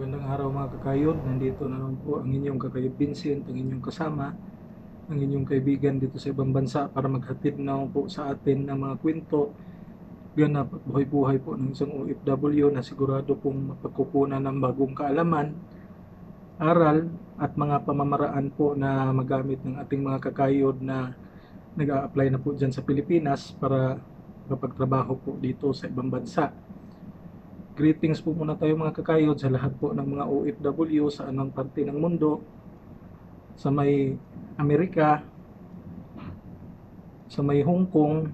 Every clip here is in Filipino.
Magandang araw mga kakayod. Nandito na naman po ang inyong kakayod Vincent, ang inyong kasama, ang inyong kaibigan dito sa ibang bansa para maghatid na po sa atin ng mga kwento, ganap at buhay-buhay po ng isang OFW na sigurado pong mapagkukunan ng bagong kaalaman, aral at mga pamamaraan po na magamit ng ating mga kakayod na nag apply na po dyan sa Pilipinas para makapagtrabaho po dito sa ibang bansa. Greetings po muna tayo mga kakayod sa lahat po ng mga OFW sa anong parte ng mundo, sa may Amerika, sa may Hong Kong,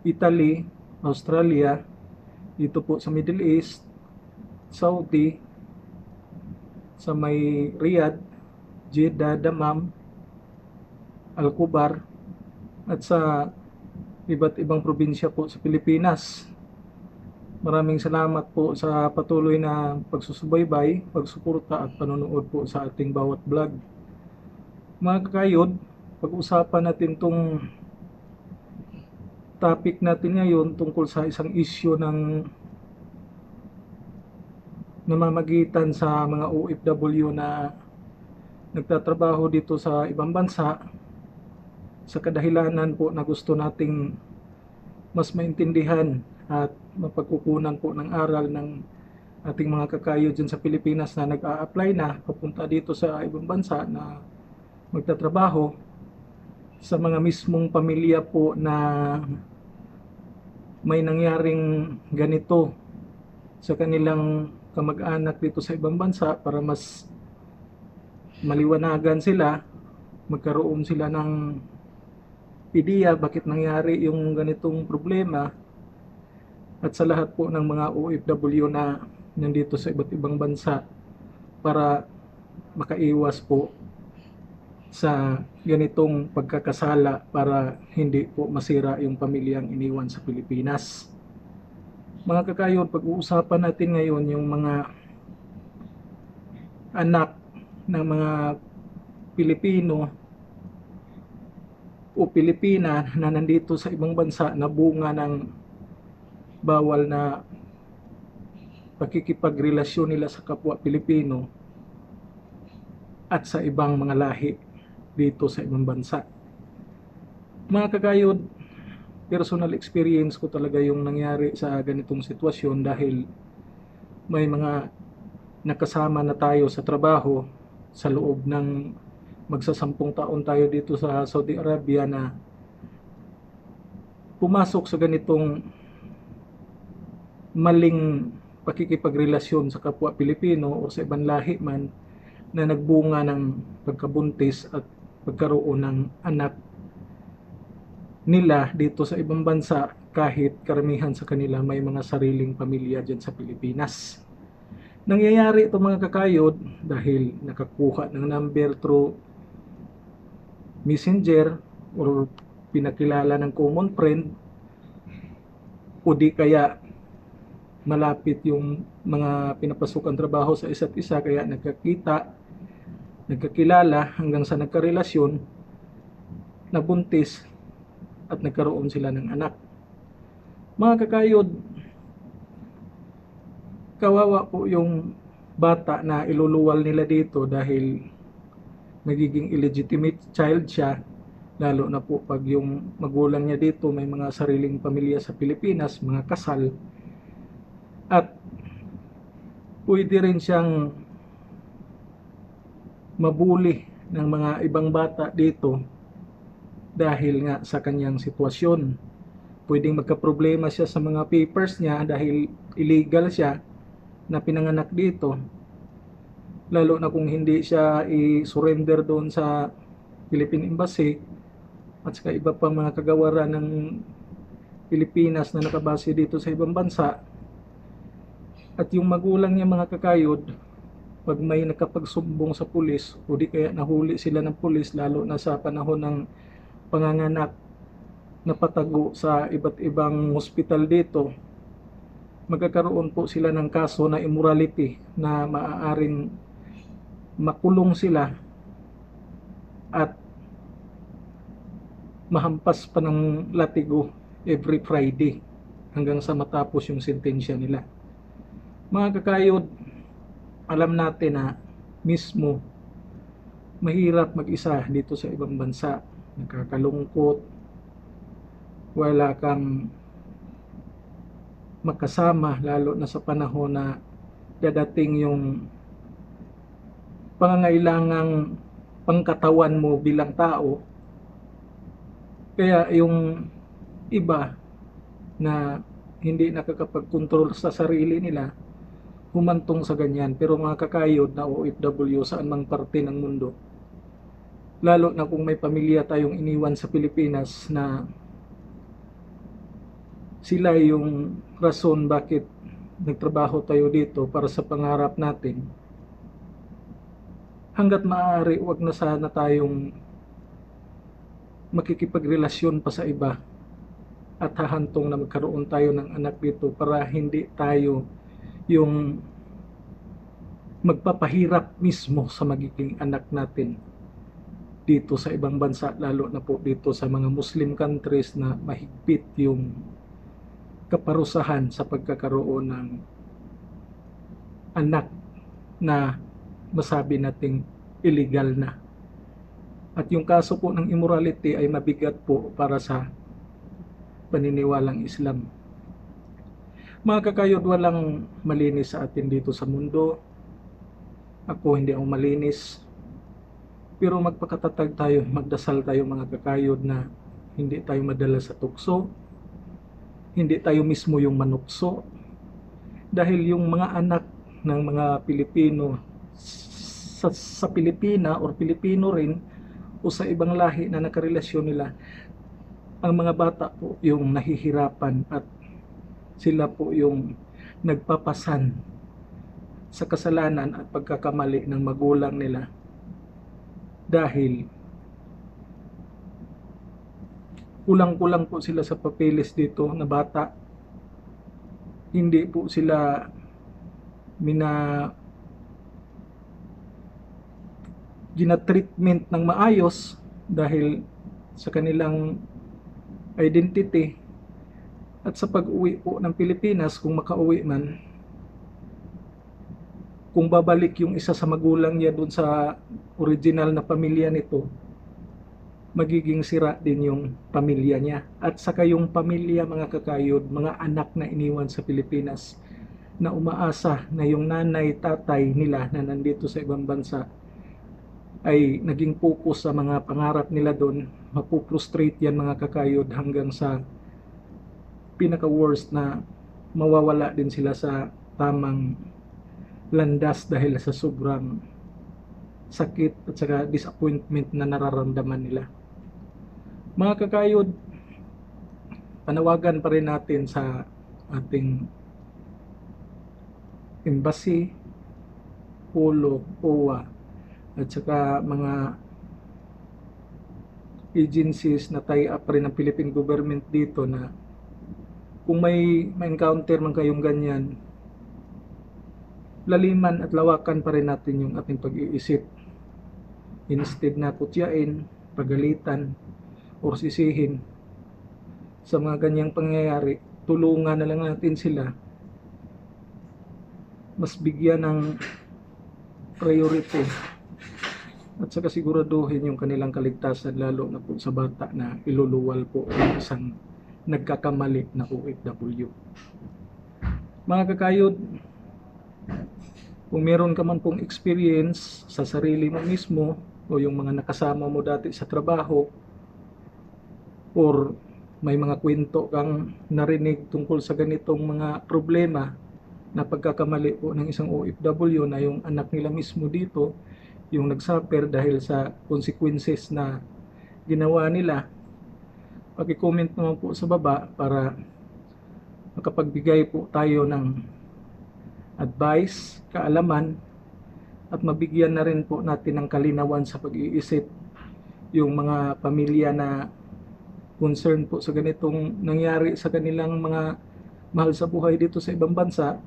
Italy, Australia, dito po sa Middle East, Saudi, sa may Riyadh, Jeddah, Dammam, Al-Kubar, at sa iba't ibang probinsya po sa Pilipinas. Maraming salamat po sa patuloy na pagsusubaybay, pagsuporta at panonood po sa ating bawat vlog. Mga kakayod, pag-usapan natin tong topic natin ngayon tungkol sa isang issue ng namamagitan sa mga OFW na nagtatrabaho dito sa ibang bansa sa kadahilanan po na gusto nating mas maintindihan at mapagkukunan po ng aral ng ating mga kakayo dyan sa Pilipinas na nag-a-apply na papunta dito sa ibang bansa na magtatrabaho. Sa mga mismong pamilya po na may nangyaring ganito sa kanilang kamag-anak dito sa ibang bansa para mas maliwanagan sila, magkaroon sila ng ideya bakit nangyari yung ganitong problema at sa lahat po ng mga OFW na nandito sa iba't ibang bansa para makaiwas po sa ganitong pagkakasala para hindi po masira yung pamilyang iniwan sa Pilipinas. Mga kakayod, pag-uusapan natin ngayon yung mga anak ng mga Pilipino o Pilipina na nandito sa ibang bansa na bunga ng bawal na pakikipagrelasyon nila sa kapwa Pilipino at sa ibang mga lahi dito sa ibang bansa. Mga kakayod, personal experience ko talaga yung nangyari sa ganitong sitwasyon dahil may mga nakasama na tayo sa trabaho sa loob ng magsasampung taon tayo dito sa Saudi Arabia na pumasok sa ganitong maling pakikipagrelasyon sa kapwa Pilipino o sa ibang lahi man na nagbunga ng pagkabuntis at pagkaroon ng anak nila dito sa ibang bansa kahit karamihan sa kanila may mga sariling pamilya dyan sa Pilipinas. Nangyayari ito mga kakayod dahil nakakuha ng number through messenger or pinakilala ng common friend o di kaya malapit yung mga pinapasukan trabaho sa isa't isa kaya nagkakita nagkakilala hanggang sa nagkarelasyon nabuntis at nagkaroon sila ng anak. Mga kakayod kawawa po yung bata na iluluwal nila dito dahil nagiging illegitimate child siya lalo na po pag yung magulang niya dito may mga sariling pamilya sa Pilipinas, mga kasal at pwede rin siyang mabuli ng mga ibang bata dito dahil nga sa kanyang sitwasyon. Pwedeng magka-problema siya sa mga papers niya dahil illegal siya na pinanganak dito. Lalo na kung hindi siya i-surrender doon sa Philippine Embassy at saka iba pa mga kagawaran ng Pilipinas na nakabase dito sa ibang bansa. At yung magulang niya mga kakayod, pag may nakapagsumbong sa pulis o di kaya nahuli sila ng pulis lalo na sa panahon ng panganganak na patago sa iba't ibang hospital dito, magkakaroon po sila ng kaso na immorality na maaaring makulong sila at mahampas pa ng latigo every Friday hanggang sa matapos yung sentensya nila. Mga kakayod, alam natin na mismo mahirap mag-isa dito sa ibang bansa. Nakakalungkot. Wala kang makasama lalo na sa panahon na dadating yung pangangailangang pangkatawan mo bilang tao. Kaya yung iba na hindi nakakapag-control sa sarili nila, humantong sa ganyan. Pero mga kakayod na OFW saan mang parte ng mundo, lalo na kung may pamilya tayong iniwan sa Pilipinas na sila yung rason bakit nagtrabaho tayo dito para sa pangarap natin. Hanggat maaari, wag na sana tayong makikipagrelasyon pa sa iba at hahantong na magkaroon tayo ng anak dito para hindi tayo yung magpapahirap mismo sa magiging anak natin dito sa ibang bansa lalo na po dito sa mga Muslim countries na mahigpit yung kaparusahan sa pagkakaroon ng anak na masabi nating illegal na. At yung kaso po ng immorality ay mabigat po para sa paniniwalang Islam. Mga kakayod, walang malinis sa atin dito sa mundo. Ako hindi ako malinis. Pero magpakatatag tayo, magdasal tayo mga kakayod na hindi tayo madala sa tukso. Hindi tayo mismo yung manukso. Dahil yung mga anak ng mga Pilipino sa, sa Pilipina or Pilipino rin o sa ibang lahi na nakarelasyon nila ang mga bata po yung nahihirapan at sila po yung nagpapasan sa kasalanan at pagkakamali ng magulang nila. Dahil kulang-kulang po sila sa papeles dito na bata. Hindi po sila mina gina-treatment ng maayos dahil sa kanilang identity at sa pag-uwi po ng Pilipinas kung makauwi man kung babalik yung isa sa magulang niya doon sa original na pamilya nito magiging sira din yung pamilya niya. At saka yung pamilya mga kakayod mga anak na iniwan sa Pilipinas na umaasa na yung nanay tatay nila na nandito sa ibang bansa ay naging focus sa mga pangarap nila doon mapuprostrate yan mga kakayod hanggang sa pinaka worst na mawawala din sila sa tamang landas dahil sa sobrang sakit at saka disappointment na nararamdaman nila. Mga kakayod panawagan pa rin natin sa ating embassy polo, OWA at saka mga agencies na tie up rin ng Philippine government dito na kung may ma-encounter man kayong ganyan laliman at lawakan pa rin natin yung ating pag-iisip. Instead na kutyain, pagalitan or sisihin sa mga ganyang pangyayari tulungan na lang natin sila. Mas bigyan ng priority at saka siguraduhin yung kanilang kaligtasan lalo na po sa bata na iluluwal po ng isang nagkakamali na OFW. Mga kakayod, kung meron ka man pong experience sa sarili mo mismo o yung mga nakasama mo dati sa trabaho or may mga kwento kang narinig tungkol sa ganitong mga problema na pagkakamali po ng isang OFW na yung anak nila mismo dito yung nagsuffer dahil sa consequences na ginawa nila paki-comment naman po sa baba para makapagbigay po tayo ng advice, kaalaman at mabigyan na rin po natin ng kalinawan sa pag-iisip yung mga pamilya na concern po sa ganitong nangyari sa kanilang mga mahal sa buhay dito sa ibang bansa.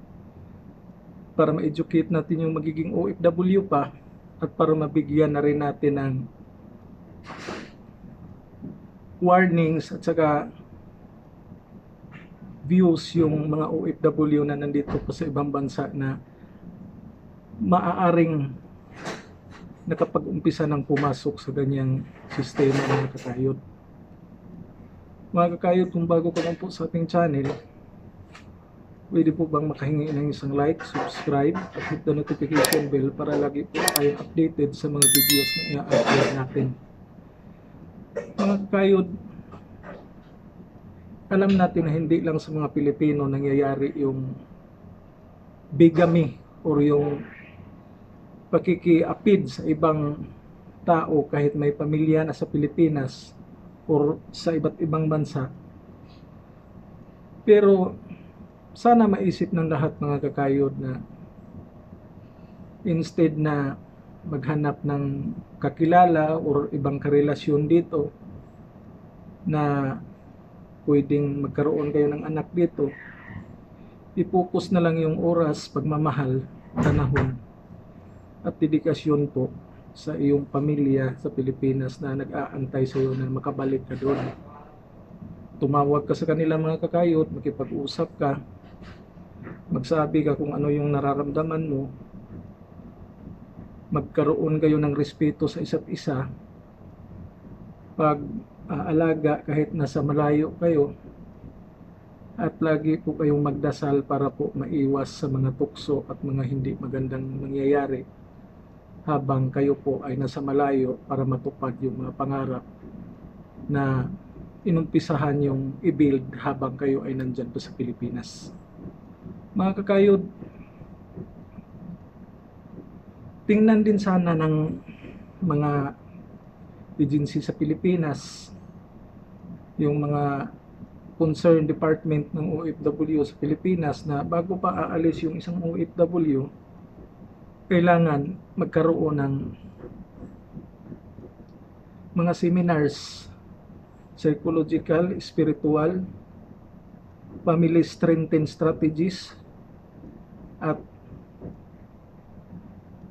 Para ma-educate natin yung magiging OFW pa at para mabigyan na rin natin ng warnings at saka views yung mga OFW na nandito po sa ibang bansa na maaaring nakapag-umpisa ng pumasok sa ganyang sistema mga kakayod. Mga kakayod, kung bago ka lang po sa ating channel, pwede po bang makahingi ng isang like, subscribe, at hit the notification bell para lagi po tayong updated sa mga videos na i-upload natin. Mga kakayod, alam natin na hindi lang sa mga Pilipino nangyayari yung bigamy or yung pakikiapid sa ibang tao kahit may pamilya na sa Pilipinas or sa iba't ibang bansa. Pero sana maisip ng lahat mga kakayod na instead na maghanap ng kakilala or ibang karelasyon dito na pwedeng magkaroon kayo ng anak dito, i-focus na lang yung oras, pagmamahal, panahon at dedikasyon po sa iyong pamilya sa Pilipinas na nag-aantay sa iyo na makabalik ka doon. Tumawag ka sa kanila mga kakayot, makipag-usap ka, magsabi ka kung ano yung nararamdaman mo, magkaroon kayo ng respeto sa isa't isa, pag aalaga kahit nasa malayo kayo, at lagi po kayong magdasal para po maiwas sa mga tukso at mga hindi magandang nangyayari habang kayo po ay nasa malayo para matupad yung mga pangarap na inumpisahan yung i-build habang kayo ay nandyan po sa Pilipinas. Mga kakayod, tingnan din sana ng mga agency sa Pilipinas, yung mga concerned department ng OFW sa Pilipinas na bago pa aalis yung isang OFW, kailangan magkaroon ng mga seminars psychological, spiritual, family strengthen strategies at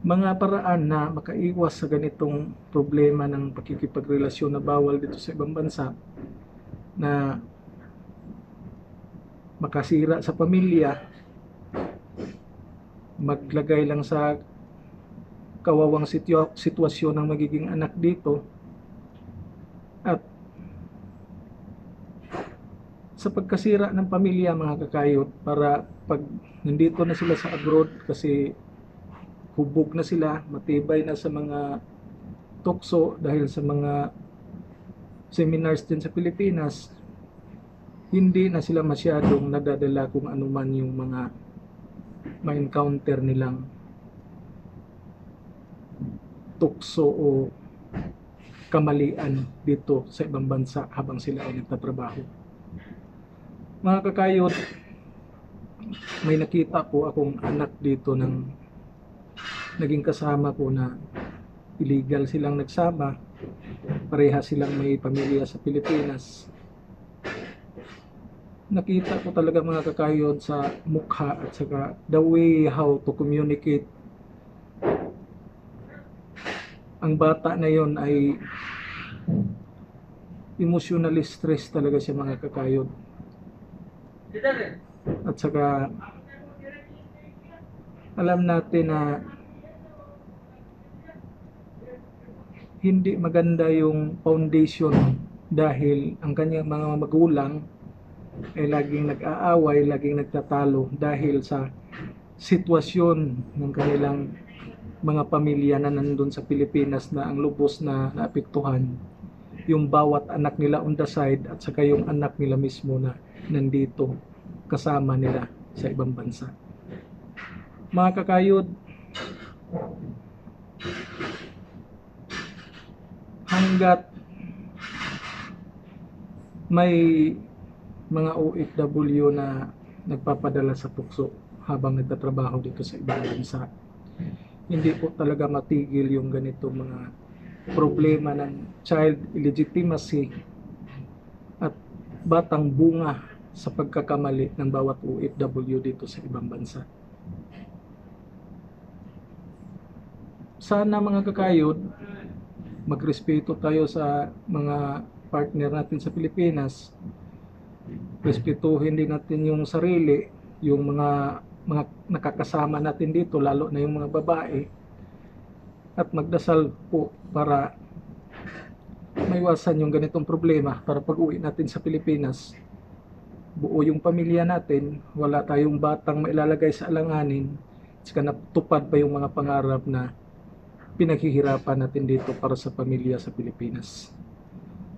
mga paraan na makaiwas sa ganitong problema ng pakikipagrelasyon na bawal dito sa ibang bansa na makasira sa pamilya maglagay lang sa kawawang sitwa- sitwasyon ng magiging anak dito. At sa pagkasira ng pamilya mga kakayot para pag nandito na sila sa abroad kasi hubog na sila, matibay na sa mga tukso dahil sa mga seminars din sa Pilipinas hindi na sila masyadong nadadala kung ano man yung mga ma-encounter nilang tukso o kamalian dito sa ibang bansa habang sila ay nagtatrabaho. Mga kakayot, may nakita po akong anak dito ng naging kasama ko na illegal silang nagsama. Pareha silang may pamilya sa Pilipinas. Nakita ko talaga mga kakayod sa mukha at saka the way how to communicate. Ang bata na yon ay emotionally stressed talaga siya mga kakayod at saka alam natin na hindi maganda yung foundation dahil ang kanyang mga magulang ay laging nag-aaway, laging nagtatalo dahil sa sitwasyon ng kanilang mga pamilya na nandun sa Pilipinas na ang lubos na naapektuhan yung bawat anak nila on the side at saka yung anak nila mismo na nandito kasama nila sa ibang bansa. Mga kakayod, hanggat may mga OFW na nagpapadala sa tukso habang nagtatrabaho dito sa ibang bansa. Hindi po talaga matigil yung ganito mga problema ng child illegitimacy at batang bunga sa pagkakamali ng bawat OFW dito sa ibang bansa. Sana mga kakayod, magrespeto tayo sa mga partner natin sa Pilipinas respetuhin din natin yung sarili, yung mga mga nakakasama natin dito, lalo na yung mga babae. At magdasal po para maiwasan yung ganitong problema para pag uwi natin sa Pilipinas, buo yung pamilya natin, wala tayong batang mailalagay sa alanganin, saka natupad pa yung mga pangarap na pinaghihirapan natin dito para sa pamilya sa Pilipinas.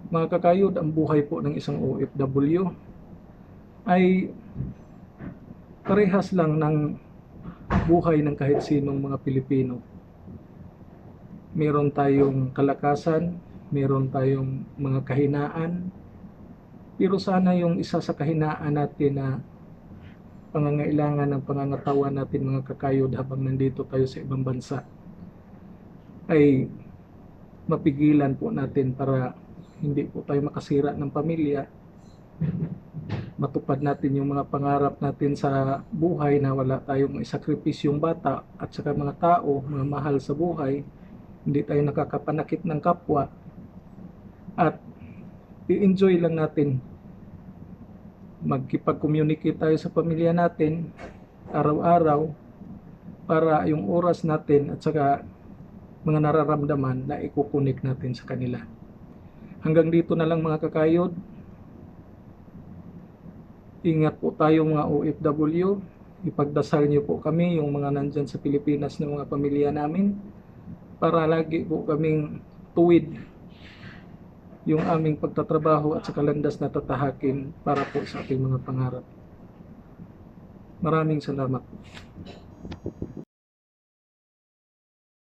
Mga kakayod, ang buhay po ng isang OFW ay parehas lang ng buhay ng kahit sinong mga Pilipino. Meron tayong kalakasan, meron tayong mga kahinaan, pero sana yung isa sa kahinaan natin na pangangailangan ng pangangatawan natin mga kakayod habang nandito tayo sa ibang bansa ay mapigilan po natin para hindi po tayo makasira ng pamilya. Matupad natin yung mga pangarap natin sa buhay na wala tayong isakripisyong bata at saka mga tao, mga mahal sa buhay. Hindi tayo nakakapanakit ng kapwa. At i-enjoy lang natin. Magkipag-communicate tayo sa pamilya natin araw-araw para yung oras natin at saka mga nararamdaman na ikukunik natin sa kanila. Hanggang dito na lang mga kakayod. Ingat po tayo mga OFW. Ipagdasal niyo po kami, yung mga nandyan sa Pilipinas ng mga pamilya namin para lagi po kaming tuwid yung aming pagtatrabaho at sa kalandas na tatahakin para po sa ating mga pangarap. Maraming salamat.